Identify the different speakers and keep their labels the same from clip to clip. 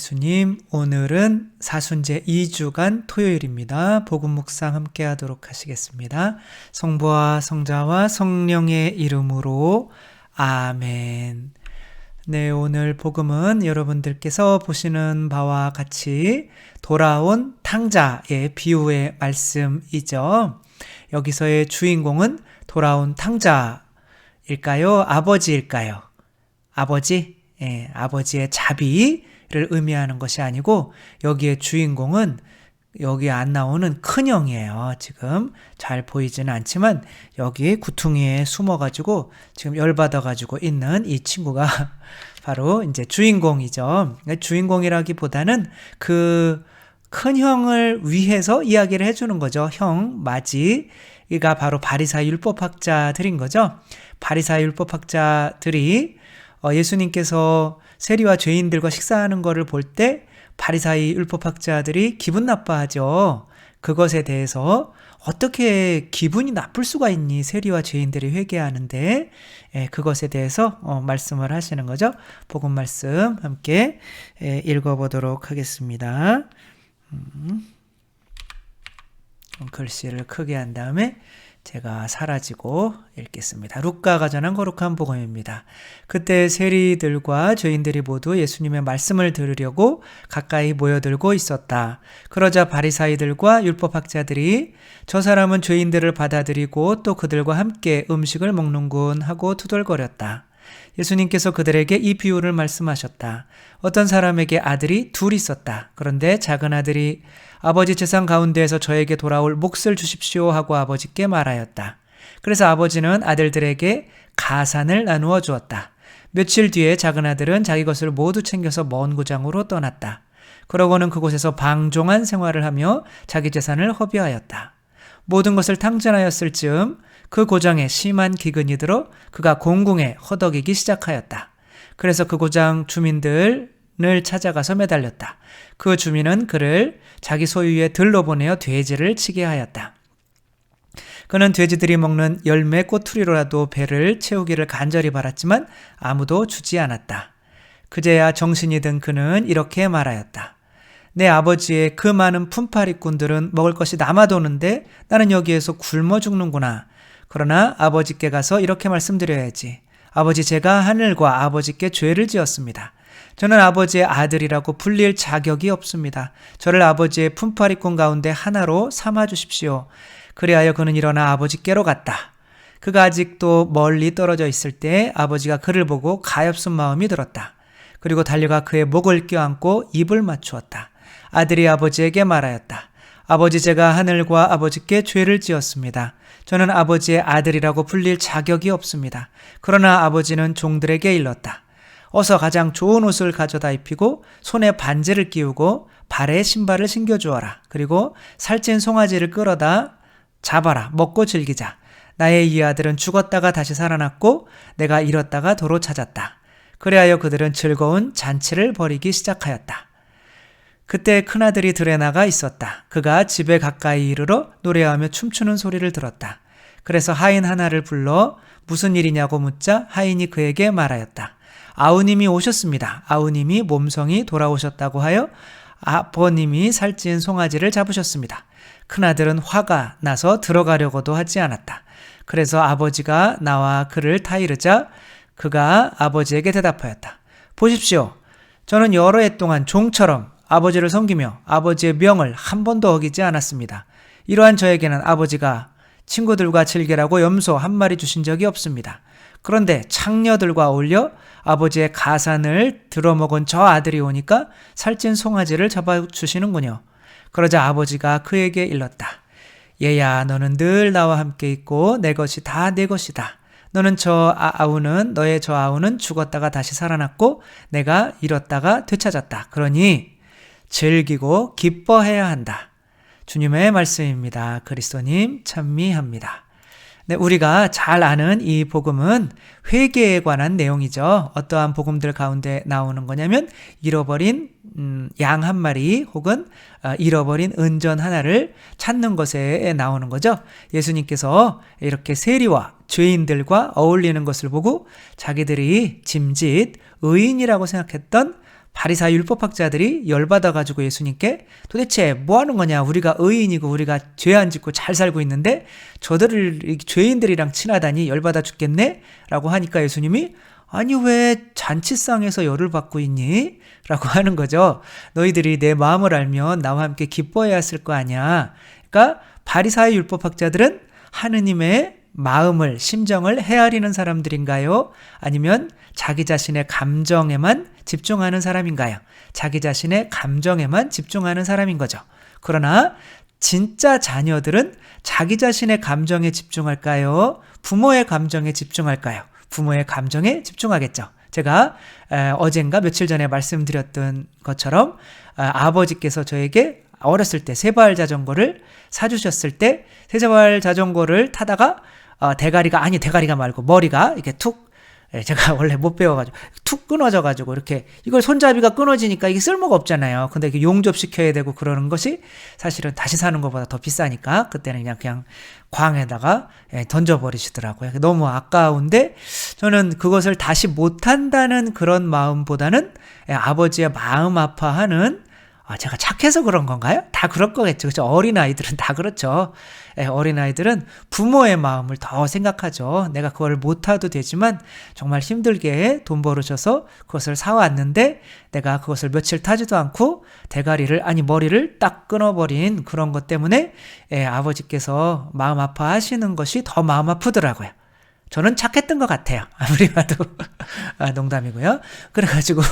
Speaker 1: 예수님, 오늘은 사순제 2주간 토요일입니다. 복음 묵상 함께 하도록 하시겠습니다. 성부와 성자와 성령의 이름으로 아멘. 네, 오늘 복음은 여러분들께서 보시는 바와 같이 돌아온 탕자의 비유의 말씀이죠. 여기서의 주인공은 돌아온 탕자일까요? 아버지일까요? 아버지? 예, 아버지의 자비 를 의미하는 것이 아니고 여기에 주인공은 여기 안 나오는 큰 형이에요. 지금 잘 보이지는 않지만 여기 구퉁이에 숨어가지고 지금 열받아가지고 있는 이 친구가 바로 이제 주인공이죠. 주인공이라기보다는 그 큰 형을 위해서 이야기를 해주는 거죠. 형, 마지가 바로 바리사 율법학자들인 거죠. 바리사 율법학자들이 어, 예수님께서 세리와 죄인들과 식사하는 것을 볼 때 바리사이 율법학자들이 기분 나빠하죠. 그것에 대해서 어떻게 기분이 나쁠 수가 있니? 세리와 죄인들이 회개하는데 예, 그것에 대해서 어, 말씀을 하시는 거죠. 복음 말씀 함께 예, 읽어보도록 하겠습니다. 음, 글씨를 크게 한 다음에 제가 사라지고 읽겠습니다. 루카가 전한 거룩한 복음입니다. 그때 세리들과 죄인들이 모두 예수님의 말씀을 들으려고 가까이 모여들고 있었다. 그러자 바리사이들과 율법학자들이 저 사람은 죄인들을 받아들이고 또 그들과 함께 음식을 먹는군 하고 투덜거렸다. 예수님께서 그들에게 이 비유를 말씀하셨다. 어떤 사람에게 아들이 둘 있었다. 그런데 작은 아들이 아버지 재산 가운데에서 저에게 돌아올 몫을 주십시오 하고 아버지께 말하였다. 그래서 아버지는 아들들에게 가산을 나누어 주었다. 며칠 뒤에 작은 아들은 자기 것을 모두 챙겨서 먼 고장으로 떠났다. 그러고는 그곳에서 방종한 생활을 하며 자기 재산을 허비하였다. 모든 것을 탕진하였을 즈음 그 고장에 심한 기근이 들어 그가 공궁에 허덕이기 시작하였다. 그래서 그 고장 주민들 을 찾아가서 매달렸다. 그 주민은 그를 자기 소유의 들로 보내어 돼지를 치게 하였다. 그는 돼지들이 먹는 열매 꼬투리로라도 배를 채우기를 간절히 바랐지만 아무도 주지 않았다. 그제야 정신이 든 그는 이렇게 말하였다. 내 아버지의 그 많은 품팔이꾼들은 먹을 것이 남아도는데 나는 여기에서 굶어 죽는구나. 그러나 아버지께 가서 이렇게 말씀드려야지. 아버지 제가 하늘과 아버지께 죄를 지었습니다. 저는 아버지의 아들이라고 불릴 자격이 없습니다. 저를 아버지의 품팔이꾼 가운데 하나로 삼아 주십시오. 그리하여 그는 일어나 아버지께로 갔다. 그가 아직도 멀리 떨어져 있을 때 아버지가 그를 보고 가엾은 마음이 들었다. 그리고 달려가 그의 목을 껴안고 입을 맞추었다. 아들이 아버지에게 말하였다. 아버지 제가 하늘과 아버지께 죄를 지었습니다. 저는 아버지의 아들이라고 불릴 자격이 없습니다. 그러나 아버지는 종들에게 일렀다. 어서 가장 좋은 옷을 가져다 입히고 손에 반지를 끼우고 발에 신발을 신겨 주어라. 그리고 살찐 송아지를 끌어다 잡아라. 먹고 즐기자. 나의 이 아들은 죽었다가 다시 살아났고 내가 잃었다가 도로 찾았다. 그리하여 그들은 즐거운 잔치를 벌이기 시작하였다. 그때 큰아들이 들에 나가 있었다. 그가 집에 가까이 이르러 노래하며 춤추는 소리를 들었다. 그래서 하인 하나를 불러 무슨 일이냐고 묻자 하인이 그에게 말하였다. 아우님이 오셨습니다. 아우님이 몸성이 돌아오셨다고 하여 아버님이 살찐 송아지를 잡으셨습니다. 큰아들은 화가 나서 들어가려고도 하지 않았다. 그래서 아버지가 나와 그를 타이르자 그가 아버지에게 대답하였다. 보십시오. 저는 여러 해 동안 종처럼 아버지를 섬기며 아버지의 명을 한 번도 어기지 않았습니다. 이러한 저에게는 아버지가 친구들과 즐기라고 염소 한 마리 주신 적이 없습니다. 그런데 창녀들과 어울려 아버지의 가산을 들어먹은 저 아들이 오니까 살찐 송아지를 잡아주시는군요. 그러자 아버지가 그에게 일렀다. 얘야, 너는 늘 나와 함께 있고 내 것이 다 내 것이다. 너는 저 아, 아우는 너의 저 아우는 죽었다가 다시 살아났고 내가 잃었다가 되찾았다. 그러니 즐기고 기뻐해야 한다. 주님의 말씀입니다. 그리스도님 찬미합니다. 네, 우리가 잘 아는 이 복음은 회개에 관한 내용이죠. 어떠한 복음들 가운데 나오는 거냐면 잃어버린 음, 양 한 마리 혹은 어, 잃어버린 은전 하나를 찾는 것에 나오는 거죠. 예수님께서 이렇게 세리와 죄인들과 어울리는 것을 보고 자기들이 짐짓 의인이라고 생각했던 바리사의 율법학자들이 열받아 가지고 예수님께 도대체 뭐 하는 거냐? 우리가 의인이고 우리가 죄 안 짓고 잘 살고 있는데 저들을 이 죄인들이랑 친하다니 열받아 죽겠네 라고 하니까 예수님이 아니 왜 잔치상에서 열을 받고 있니? 라고 하는 거죠. 너희들이 내 마음을 알면 나와 함께 기뻐해야 했을 거 아니야. 그러니까 바리사의 율법학자들은 하느님의 마음을 심정을 헤아리는 사람들인가요? 아니면 자기 자신의 감정에만 집중하는 사람인가요? 자기 자신의 감정에만 집중하는 사람인 거죠. 그러나 진짜 자녀들은 자기 자신의 감정에 집중할까요? 부모의 감정에 집중할까요? 부모의 감정에 집중하겠죠. 제가 어젠가 며칠 전에 말씀드렸던 것처럼 아버지께서 저에게 어렸을 때 세발 자전거를 사주셨을 때 세발 자전거를 타다가 어, 대가리가 아니 대가리가 말고 머리가 이렇게 툭 예, 제가 원래 못 배워가지고 툭 끊어져가지고 이렇게 이걸 손잡이가 끊어지니까 이게 쓸모가 없잖아요. 근데 이게 용접시켜야 되고 그러는 것이 사실은 다시 사는 것보다 더 비싸니까 그때는 그냥 그냥 광에다가 예, 던져버리시더라고요. 너무 아까운데 저는 그것을 다시 못한다는 그런 마음보다는 예, 아버지의 마음 아파하는 아, 제가 착해서 그런 건가요? 다 그럴 거겠죠. 그죠? 어린아이들은 다 그렇죠. 예, 어린아이들은 부모의 마음을 더 생각하죠. 내가 그걸 못하도 되지만 정말 힘들게 돈 벌으셔서 그것을 사왔는데 내가 그것을 며칠 타지도 않고 대가리를, 아니 머리를 딱 끊어버린 그런 것 때문에 예, 아버지께서 마음 아파하시는 것이 더 마음 아프더라고요. 저는 착했던 것 같아요. 아무리 봐도. 아, 농담이고요. 그래가지고.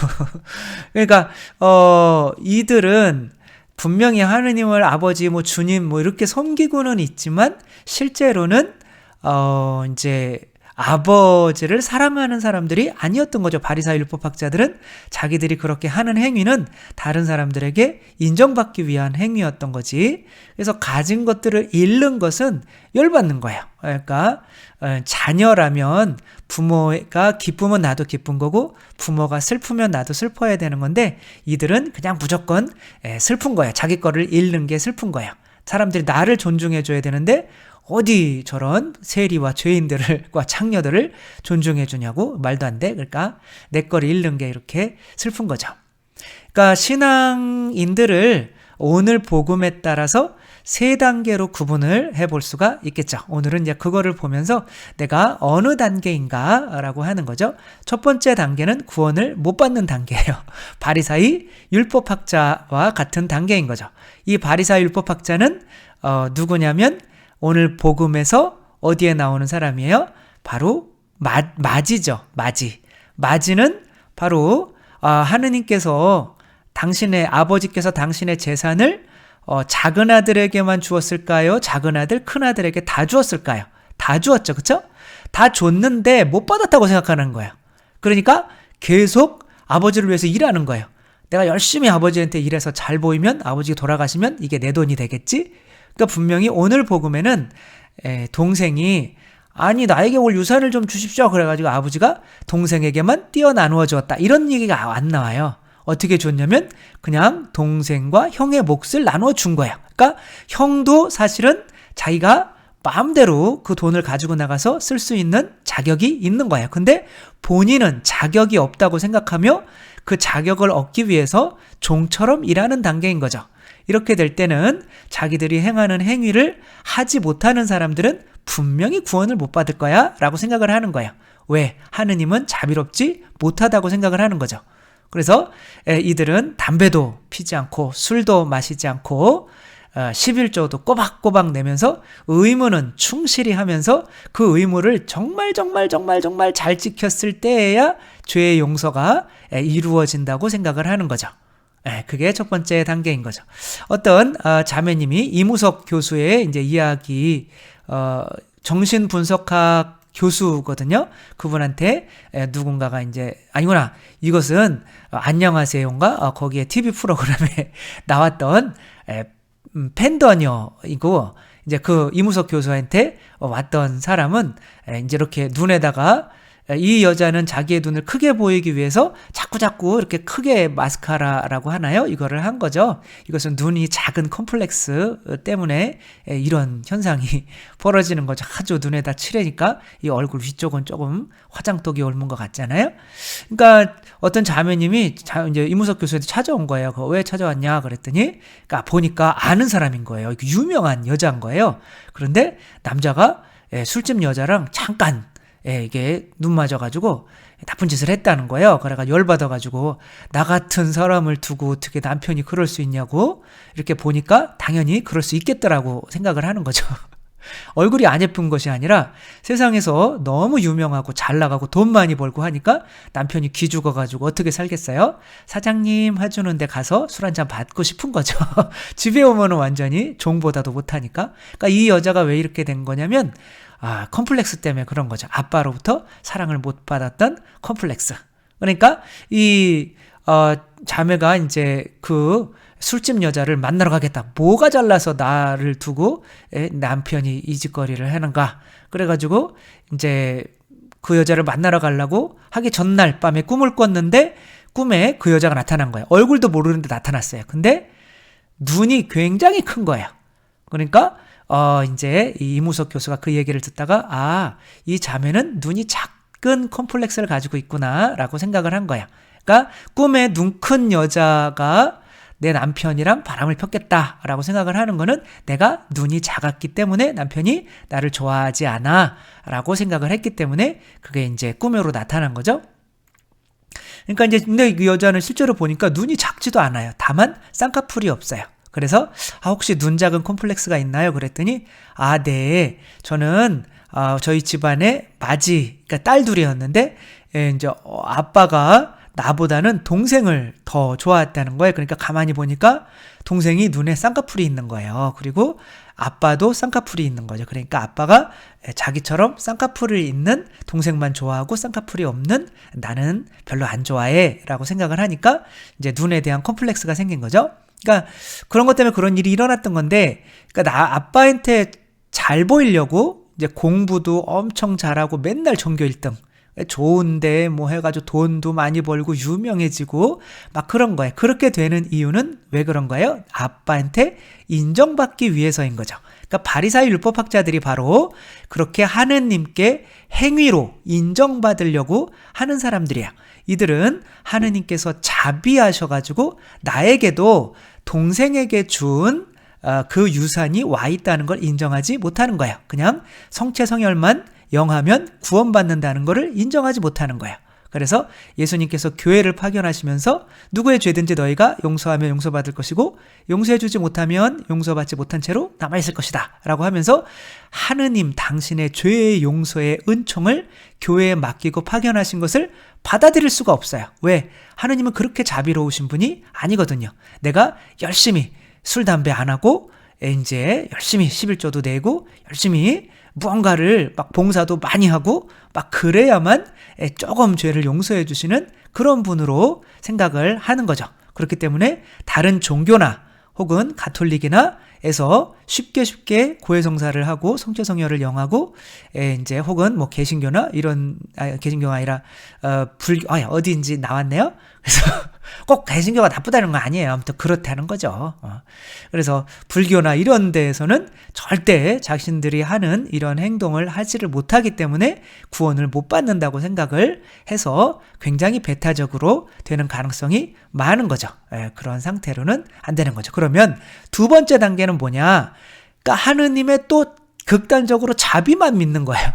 Speaker 1: 그러니까, 어, 이들은 분명히 하느님을 아버지, 뭐 주님, 뭐 이렇게 섬기고는 있지만, 실제로는, 어, 이제, 아버지를 사랑하는 사람들이 아니었던 거죠. 바리사 율법학자들은 자기들이 그렇게 하는 행위는 다른 사람들에게 인정받기 위한 행위였던 거지. 그래서 가진 것들을 잃는 것은 열받는 거예요. 그러니까 어, 자녀라면 부모가 기쁘면 나도 기쁜 거고 부모가 슬프면 나도 슬퍼야 되는 건데 이들은 그냥 무조건 슬픈 거예요. 자기 거를 잃는 게 슬픈 거예요. 사람들이 나를 존중해 줘야 되는데 어디 저런 세리와 죄인들과 창녀들을 존중해 주냐고 말도 안 돼. 그러니까 내 거를 잃는 게 이렇게 슬픈 거죠. 그러니까 신앙인들을 오늘 복음에 따라서 세 단계로 구분을 해볼 수가 있겠죠. 오늘은 이제 그거를 보면서 내가 어느 단계인가 라고 하는 거죠. 첫 번째 단계는 구원을 못 받는 단계예요. 바리사이 율법학자와 같은 단계인 거죠. 이 바리사 율법학자는 어, 누구냐면 오늘 복음에서 어디에 나오는 사람이에요? 바로 마, 마지죠. 마지. 마지는 바로 아, 하느님께서 당신의 아버지께서 당신의 재산을 어, 작은 아들에게만 주었을까요? 작은 아들, 큰 아들에게 다 주었을까요? 다 주었죠. 그쵸? 다 줬는데 못 받았다고 생각하는 거예요. 그러니까 계속 아버지를 위해서 일하는 거예요. 내가 열심히 아버지한테 일해서 잘 보이면 아버지가 돌아가시면 이게 내 돈이 되겠지? 그러니까 분명히 오늘 복음에는 에, 동생이 아니 나에게 올 유산을 좀 주십시오. 그래가지고 아버지가 동생에게만 띄어 나누어 주었다. 이런 얘기가 안 나와요. 어떻게 줬냐면 그냥 동생과 형의 몫을 나눠 준 거예요. 그러니까 형도 사실은 자기가 마음대로 그 돈을 가지고 나가서 쓸 수 있는 자격이 있는 거예요. 근데 본인은 자격이 없다고 생각하며 그 자격을 얻기 위해서 종처럼 일하는 단계인 거죠. 이렇게 될 때는 자기들이 행하는 행위를 하지 못하는 사람들은 분명히 구원을 못 받을 거야 라고 생각을 하는 거예요. 왜? 하느님은 자비롭지 못하다고 생각을 하는 거죠. 그래서 이들은 담배도 피지 않고 술도 마시지 않고 11조도 어, 꼬박꼬박 내면서 의무는 충실히 하면서 그 의무를 정말 정말 정말 정말 잘 지켰을 때에야 죄의 용서가 이루어진다고 생각을 하는 거죠. 예, 그게 첫 번째 단계인 거죠. 어떤 어, 자매님이 이무석 교수의 이제 이야기 어, 정신 분석학 교수거든요. 그분한테 에, 누군가가 이제 아니구나 이것은 어, 안녕하세요인가 어, 거기에 TV 프로그램에 나왔던 에, 음, 팬더녀이고 이제 그 이무석 교수한테 어, 왔던 사람은 에, 이제 이렇게 눈에다가 이 여자는 자기의 눈을 크게 보이기 위해서 자꾸 자꾸 이렇게 크게 마스카라라고 하나요? 이거를 한 거죠. 이것은 눈이 작은 컴플렉스 때문에 이런 현상이 벌어지는 거죠. 아주 눈에다 칠해니까 이 얼굴 위쪽은 조금 화장독이 옮은 것 같잖아요. 그러니까 어떤 자매님이 자, 이제 이무석 교수한테 찾아온 거예요. 왜 찾아왔냐 그랬더니, 그러니까 보니까 아는 사람인 거예요. 유명한 여자인 거예요. 그런데 남자가 예, 술집 여자랑 잠깐 예, 이게 눈 맞아가지고 나쁜 짓을 했다는 거예요. 그래가 열받아가지고 나 같은 사람을 두고 어떻게 남편이 그럴 수 있냐고 이렇게 보니까 당연히 그럴 수 있겠더라고 생각을 하는 거죠. 얼굴이 안 예쁜 것이 아니라 세상에서 너무 유명하고 잘 나가고 돈 많이 벌고 하니까 남편이 기 죽어가지고 어떻게 살겠어요? 사장님 해주는데 가서 술 한 잔 받고 싶은 거죠. 집에 오면은 완전히 종보다도 못하니까. 그러니까 이 여자가 왜 이렇게 된 거냐면 아, 컴플렉스 때문에 그런 거죠. 아빠로부터 사랑을 못 받았던 컴플렉스. 그러니까 이 어, 자매가 이제 그 술집 여자를 만나러 가겠다. 뭐가 잘나서 나를 두고 에, 남편이 이 짓거리를 하는가. 그래가지고 이제 그 여자를 만나러 가려고 하기 전날 밤에 꿈을 꿨는데 꿈에 그 여자가 나타난 거예요. 얼굴도 모르는데 나타났어요. 근데 눈이 굉장히 큰 거예요. 그러니까 어, 이제 이 이무석 교수가 그 얘기를 듣다가, 아, 이 자매는 눈이 작은 컴플렉스를 가지고 있구나, 라고 생각을 한 거야. 그러니까, 꿈에 눈 큰 여자가 내 남편이랑 바람을 폈겠다, 라고 생각을 하는 거는 내가 눈이 작았기 때문에 남편이 나를 좋아하지 않아, 라고 생각을 했기 때문에 그게 이제 꿈으로 나타난 거죠. 그러니까 이제 근데 그 여자는 실제로 보니까 눈이 작지도 않아요. 다만 쌍꺼풀이 없어요. 그래서 아 혹시 눈 작은 콤플렉스가 있나요? 그랬더니 아 네. 저는 어, 저희 집안에 마지 그러니까 딸 둘이었는데 예, 이제 어, 아빠가 나보다는 동생을 더 좋아했다는 거예요. 그러니까 가만히 보니까 동생이 눈에 쌍꺼풀이 있는 거예요. 그리고 아빠도 쌍꺼풀이 있는 거죠. 그러니까 아빠가 자기처럼 쌍꺼풀을 있는 동생만 좋아하고 쌍꺼풀이 없는 나는 별로 안 좋아해 라고 생각을 하니까 이제 눈에 대한 컴플렉스가 생긴 거죠. 그러니까 그런 것 때문에 그런 일이 일어났던 건데, 그러니까 나 아빠한테 잘 보이려고 이제 공부도 엄청 잘하고 맨날 전교 1등. 좋은데 뭐 해가지고 돈도 많이 벌고 유명해지고 막 그런 거예요. 그렇게 되는 이유는 왜 그런 거예요? 아빠한테 인정받기 위해서인 거죠. 그러니까 바리사의 율법학자들이 바로 그렇게 하느님께 행위로 인정받으려고 하는 사람들이야. 이들은 하느님께서 자비하셔가지고 나에게도 동생에게 준 어, 그 유산이 와 있다는 걸 인정하지 못하는 거야. 그냥 성체 성혈만 영하면 구원받는다는 것을 인정하지 못하는 거야. 그래서 예수님께서 교회를 파견하시면서 누구의 죄든지 너희가 용서하면 용서받을 것이고 용서해주지 못하면 용서받지 못한 채로 남아있을 것이다. 라고 하면서 하느님 당신의 죄의 용서의 은총을 교회에 맡기고 파견하신 것을 받아들일 수가 없어요. 왜? 하느님은 그렇게 자비로우신 분이 아니거든요. 내가 열심히 술, 담배 안 하고 이제 열심히 11조도 내고 열심히 무언가를 막 봉사도 많이 하고 막 그래야만 조금 죄를 용서해 주시는 그런 분으로 생각을 하는 거죠. 그렇기 때문에 다른 종교나 혹은 가톨릭이나 에서 쉽게 쉽게 고해성사를 하고 성체성혈을 영하고 에 이제 혹은 뭐 개신교나 이런 아 개신교가 아니라 어 불교 아 어디인지 나왔네요. 그래서 꼭 개신교가 나쁘다는 거 아니에요. 아무튼 그렇다는 거죠. 어. 그래서 불교나 이런 데에서는 절대 자신들이 하는 이런 행동을 하지를 못하기 때문에 구원을 못 받는다고 생각을 해서 굉장히 배타적으로 되는 가능성이 많은 거죠. 예, 그런 상태로는 안 되는 거죠. 그 러면 두 번째 단계는 뭐냐? 그러니까 하느님의 또 극단적으로 자비만 믿는 거예요.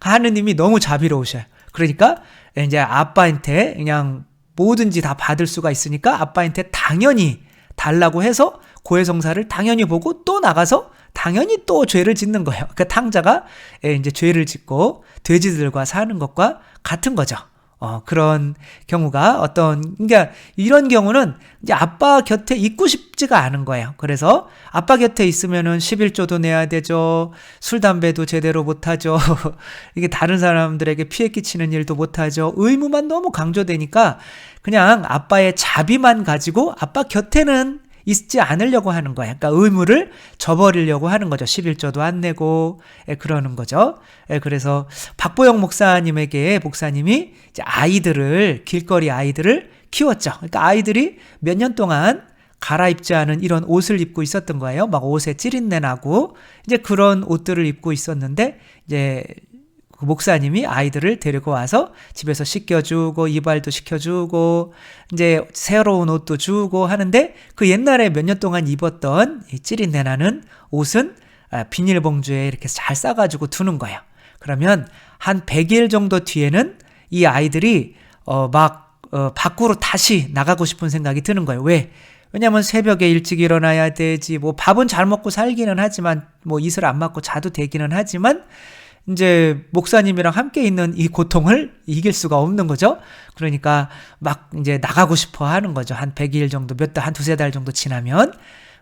Speaker 1: 하느님이 너무 자비로우셔요. 그러니까 이제 아빠한테 그냥 뭐든지 다 받을 수가 있으니까 아빠한테 당연히 달라고 해서 고해성사를 당연히 보고 또 나가서 당연히 또 죄를 짓는 거예요. 그 탕자가 이제 죄를 짓고 돼지들과 사는 것과 같은 거죠. 어, 그런 경우가 어떤, 그러니까 이런 경우는 이제 아빠 곁에 있고 싶지가 않은 거예요. 그래서 아빠 곁에 있으면은 11조도 내야 되죠. 술, 담배도 제대로 못하죠. 이게 다른 사람들에게 피해 끼치는 일도 못하죠. 의무만 너무 강조되니까 그냥 아빠의 자비만 가지고 아빠 곁에는 있지 않으려고 하는 거야. 그러니까 의무를 저버리려고 하는 거죠. 11조도 안 내고 예, 그러는 거죠. 예, 그래서 박보영 목사님에게 목사님이 이제 아이들을 길거리 아이들을 키웠죠. 그러니까 아이들이 몇 년 동안 갈아입지 않은 이런 옷을 입고 있었던 거예요. 막 옷에 찌린내 나고 이제 그런 옷들을 입고 있었는데 이제 그 목사님이 아이들을 데리고 와서 집에서 씻겨주고 이발도 시켜주고 이제 새로운 옷도 주고 하는데 그 옛날에 몇 년 동안 입었던 이 찌린내 나는 옷은 아, 비닐봉지에 이렇게 잘 싸가지고 두는 거예요. 그러면 한 100일 정도 뒤에는 이 아이들이 어 막 어, 밖으로 다시 나가고 싶은 생각이 드는 거예요. 왜? 왜냐면 새벽에 일찍 일어나야 되지. 뭐 밥은 잘 먹고 살기는 하지만 뭐 이슬 안 맞고 자도 되기는 하지만 이제 목사님이랑 함께 있는 이 고통을 이길 수가 없는 거죠. 그러니까 막 이제 나가고 싶어 하는 거죠. 한 100일 정도, 몇 달, 한 두세 달 정도 지나면.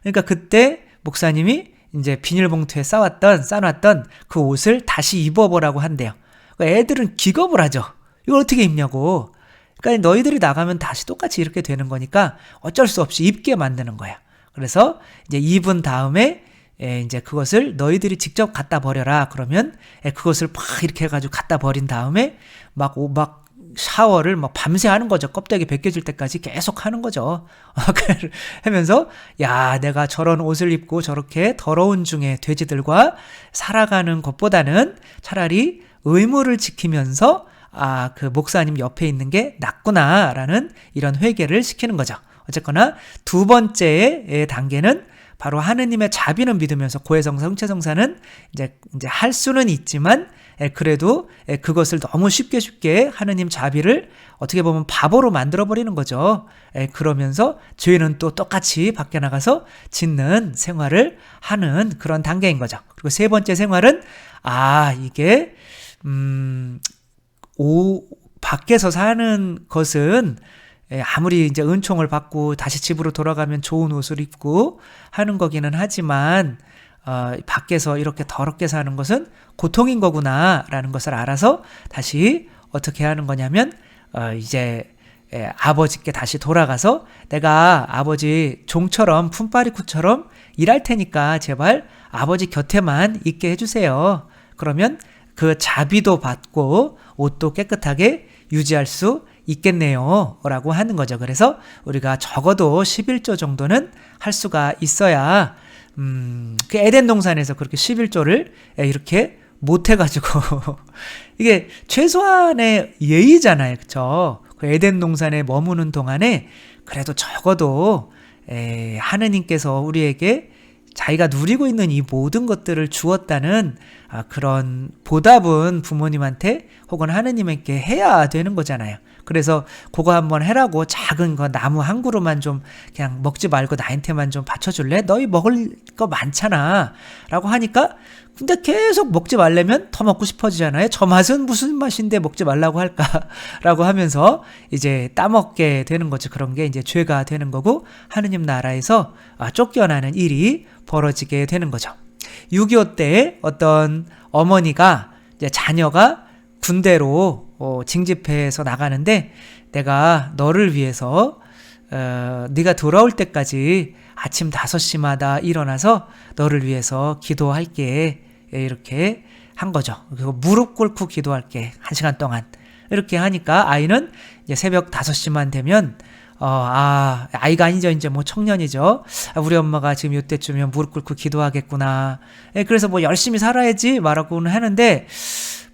Speaker 1: 그러니까 그때 목사님이 이제 비닐봉투에 싸왔던, 싸놨던 그 옷을 다시 입어보라고 한대요. 그러니까 애들은 기겁을 하죠. 이걸 어떻게 입냐고. 그러니까 너희들이 나가면 다시 똑같이 이렇게 되는 거니까 어쩔 수 없이 입게 만드는 거야. 그래서 이제 입은 다음에 에, 이제 그것을 너희들이 직접 갖다 버려라. 그러면 에, 그것을 막 이렇게 해가지고 갖다 버린 다음에 막, 오, 막 샤워를 막 밤새 하는 거죠. 껍데기 벗겨질 때까지 계속 하는 거죠. 하면서, 야, 내가 저런 옷을 입고 저렇게 더러운 중에 돼지들과 살아가는 것보다는 차라리 의무를 지키면서 아, 그 목사님 옆에 있는 게 낫구나라는 이런 회개를 시키는 거죠. 어쨌거나 두 번째의 단계는 바로 하느님의 자비는 믿으면서 고해성사, 흥체성사는 이제, 이제 할 수는 있지만, 예, 그래도 예, 그것을 너무 쉽게 쉽게 하느님 자비를 어떻게 보면 바보로 만들어 버리는 거죠. 예, 그러면서 죄는 또 똑같이 밖에 나가서 짓는 생활을 하는 그런 단계인 거죠. 그리고 세 번째 생활은, 아, 이게, 음, 오, 밖에서 사는 것은 예, 아무리 이제 은총을 받고 다시 집으로 돌아가면 좋은 옷을 입고 하는 거기는 하지만 어, 밖에서 이렇게 더럽게 사는 것은 고통인 거구나라는 것을 알아서 다시 어떻게 하는 거냐면 어, 이제 예, 아버지께 다시 돌아가서 내가 아버지 종처럼 품바리쿠처럼 일할 테니까 제발 아버지 곁에만 있게 해주세요. 그러면 그 자비도 받고 옷도 깨끗하게 유지할 수 있겠네요. 라고 하는 거죠. 그래서 우리가 적어도 11조 정도는 할 수가 있어야, 음, 그 에덴 동산에서 그렇게 11조를 이렇게 못 해가지고, 이게 최소한의 예의잖아요. 그쵸? 그 에덴 동산에 머무는 동안에 그래도 적어도, 에, 하느님께서 우리에게 자기가 누리고 있는 이 모든 것들을 주었다는 아, 그런 보답은 부모님한테 혹은 하느님에게 해야 되는 거잖아요. 그래서 그거 한번 해라고 작은 거 나무 한 그루만 좀 그냥 먹지 말고 나한테만 좀 받쳐줄래? 너희 먹을 거 많잖아. 라고 하니까 근데 계속 먹지 말려면 더 먹고 싶어지잖아요. 저 맛은 무슨 맛인데 먹지 말라고 할까? 라고 하면서 이제 따먹게 되는 거죠. 그런 게 이제 죄가 되는 거고 하느님 나라에서 아, 쫓겨나는 일이 벌어지게 되는 거죠. 6.25 때 어떤 어머니가 이제 자녀가 군대로 어, 징집해서 나가는데 내가 너를 위해서 어, 네가 돌아올 때까지 아침 5시마다 일어나서 너를 위해서 기도할게 이렇게 한 거죠. 그리고 무릎 꿇고 기도할게 한 시간 동안 이렇게 하니까 아이는 이제 새벽 5시만 되면 어, 아, 아이가 아니죠. 이제 뭐 청년이죠. 아, 우리 엄마가 지금 이때쯤이면 무릎 꿇고 기도하겠구나. 예, 그래서 뭐 열심히 살아야지 말하고는 하는데,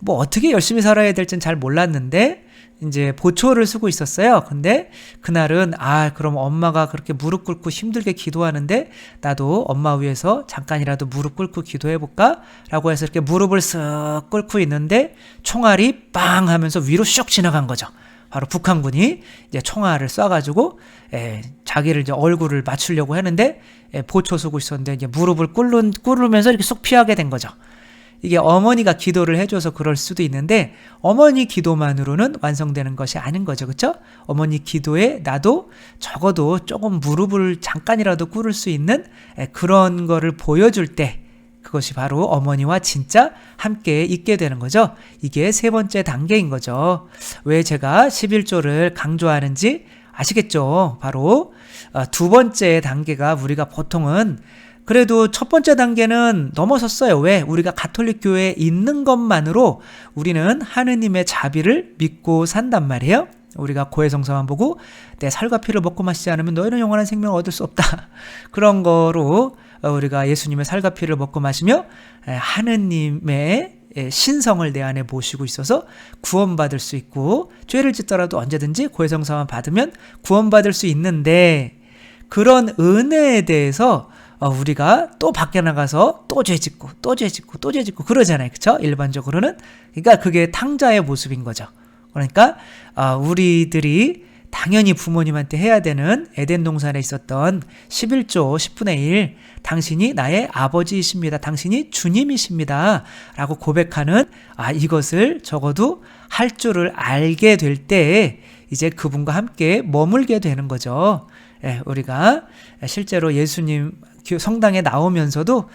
Speaker 1: 뭐 어떻게 열심히 살아야 될지는 잘 몰랐는데, 이제 보초를 쓰고 있었어요. 근데 그날은 아, 그럼 엄마가 그렇게 무릎 꿇고 힘들게 기도하는데 나도 엄마 위해서 잠깐이라도 무릎 꿇고 기도해 볼까? 라고 해서 이렇게 무릎을 쓱 꿇고 있는데 총알이 빵 하면서 위로 슉 지나간 거죠. 바로 북한군이 이제 총알을 쏴가지고 에, 자기를 이제 얼굴을 맞추려고 했는데 에, 보초 서고 있었는데 이제 무릎을 꿇는 꿇으면서 이렇게 쏙 피하게 된 거죠. 이게 어머니가 기도를 해줘서 그럴 수도 있는데 어머니 기도만으로는 완성되는 것이 아닌 거죠, 그렇죠? 어머니 기도에 나도 적어도 조금 무릎을 잠깐이라도 꿇을 수 있는 그런 거를 보여줄 때 그것이 바로 어머니와 진짜 함께 있게 되는 거죠. 이게 세 번째 단계인 거죠. 왜 제가 11조를 강조하는지 아시겠죠? 바로 어, 두 번째 단계가 우리가 보통은 그래도 첫 번째 단계는 넘어섰어요. 왜? 우리가 가톨릭 교회에 있는 것만으로 우리는 하느님의 자비를 믿고 산단 말이에요. 우리가 고해성사만 보고 내 살과 피를 먹고 마시지 않으면 너희는 영원한 생명을 얻을 수 없다. 그런 거로 어, 우리가 예수님의 살과 피를 먹고 마시며 에, 하느님의 에, 신성을 내 안에 모시고 있어서 구원받을 수 있고 죄를 짓더라도 언제든지 고해성사만 받으면 구원받을 수 있는데 그런 은혜에 대해서 어, 우리가 또 밖에 나가서 또 죄 짓고 또 죄 짓고 또 죄 짓고 그러잖아요. 그쵸? 일반적으로는. 그러니까 그게 탕자의 모습인 거죠. 그러니까 어, 우리들이 당연히 부모님한테 해야 되는 에덴 동산에 있었던 11조 10분의 1 당신이 나의 아버지이십니다. 당신이 주님이십니다. 라고 고백하는 아 이것을 적어도 할 줄을 알게 될 때 이제 그분과 함께 머물게 되는 거죠. 예, 우리가 실제로 예수님 교- 성당에 나오면서도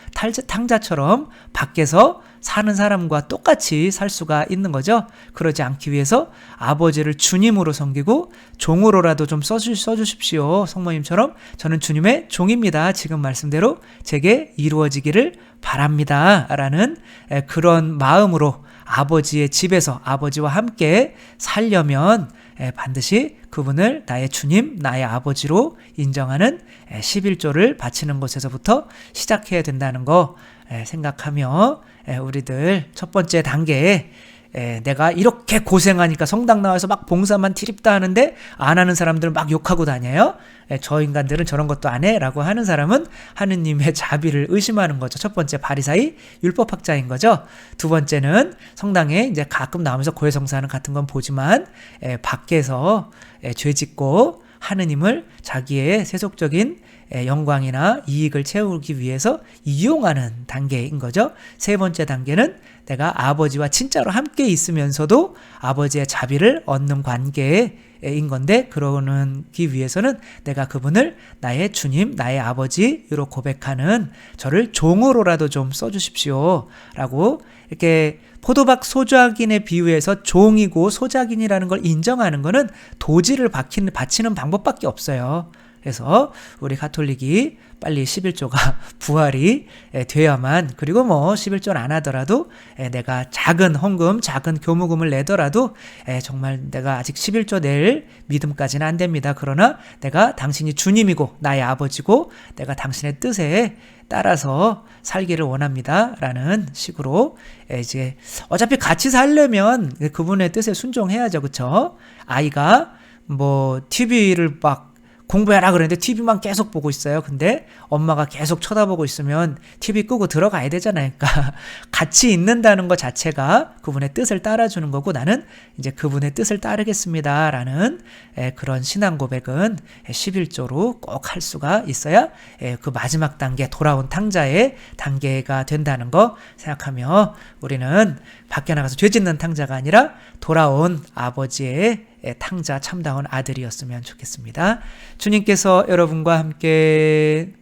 Speaker 1: 탕자처럼 밖에서 사는 사람과 똑같이 살 수가 있는 거죠. 그러지 않기 위해서 아버지를 주님으로 섬기고 종으로라도 좀 써주, 써주십시오. 성모님처럼 저는 주님의 종입니다. 지금 말씀대로 제게 이루어지기를 바랍니다. 라는 에, 그런 마음으로 아버지의 집에서 아버지와 함께 살려면 에, 반드시 그분을 나의 주님, 나의 아버지로 인정하는 에, 11조를 바치는 곳에서부터 시작해야 된다는 거 에, 생각하며 에, 우리들 첫 번째 단계에 에, 내가 이렇게 고생하니까 성당 나와서 막 봉사만 티립다 하는데 안 하는 사람들은 막 욕하고 다녀요. 에, 저 인간들은 저런 것도 안 해라고 하는 사람은 하느님의 자비를 의심하는 거죠. 첫 번째 바리사이 율법학자인 거죠. 두 번째는 성당에 이제 가끔 나오면서 고해성사하는 같은 건 보지만 에, 밖에서 에, 죄짓고 하느님을 자기의 세속적인 에, 영광이나 이익을 채우기 위해서 이용하는 단계인 거죠. 세 번째 단계는 내가 아버지와 진짜로 함께 있으면서도 아버지의 자비를 얻는 관계인 건데 그러기 위해서는 내가 그분을 나의 주님, 나의 아버지로 고백하는 저를 종으로라도 좀 써주십시오. 라고 이렇게 포도박 소작인에 비유해서 종이고 소작인이라는 걸 인정하는 거는 도지를 바치는 방법밖에 없어요. 그래서 우리 가톨릭이 빨리 11조가 부활이 에, 돼야만 그리고 뭐 11조를 안 하더라도 에, 내가 작은 헌금, 작은 교무금을 내더라도 에, 정말 내가 아직 11조 낼 믿음까지는 안 됩니다. 그러나 내가 당신이 주님이고 나의 아버지고 내가 당신의 뜻에 따라서 살기를 원합니다. 라는 식으로 에, 이제 어차피 같이 살려면 그분의 뜻에 순종해야죠. 그쵸? 아이가 뭐 TV를 막 공부해라 그랬는데 TV만 계속 보고 있어요. 근데 엄마가 계속 쳐다보고 있으면 TV 끄고 들어가야 되잖아요. 그러니까 같이 있는다는 것 자체가 그분의 뜻을 따라주는 거고 나는 이제 그분의 뜻을 따르겠습니다 라는 에, 그런 신앙 고백은 11조로 꼭 할 수가 있어야 에, 그 마지막 단계 돌아온 탕자의 단계가 된다는 거 생각하며 우리는 밖에 나가서 죄 짓는 탕자가 아니라 돌아온 아버지의 탕자 참다운 아들이었으면 좋겠습니다. 주님께서 여러분과 함께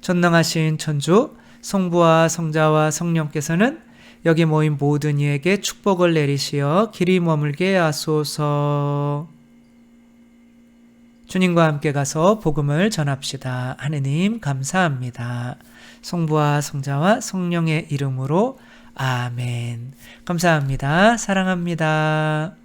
Speaker 1: 전능하신 천주 성부와 성자와 성령께서는 여기 모인 모든 이에게 축복을 내리시어 길이 머물게 하소서. 주님과 함께 가서 복음을 전합시다. 하느님 감사합니다. 성부와 성자와 성령의 이름으로 아멘. 감사합니다. 사랑합니다.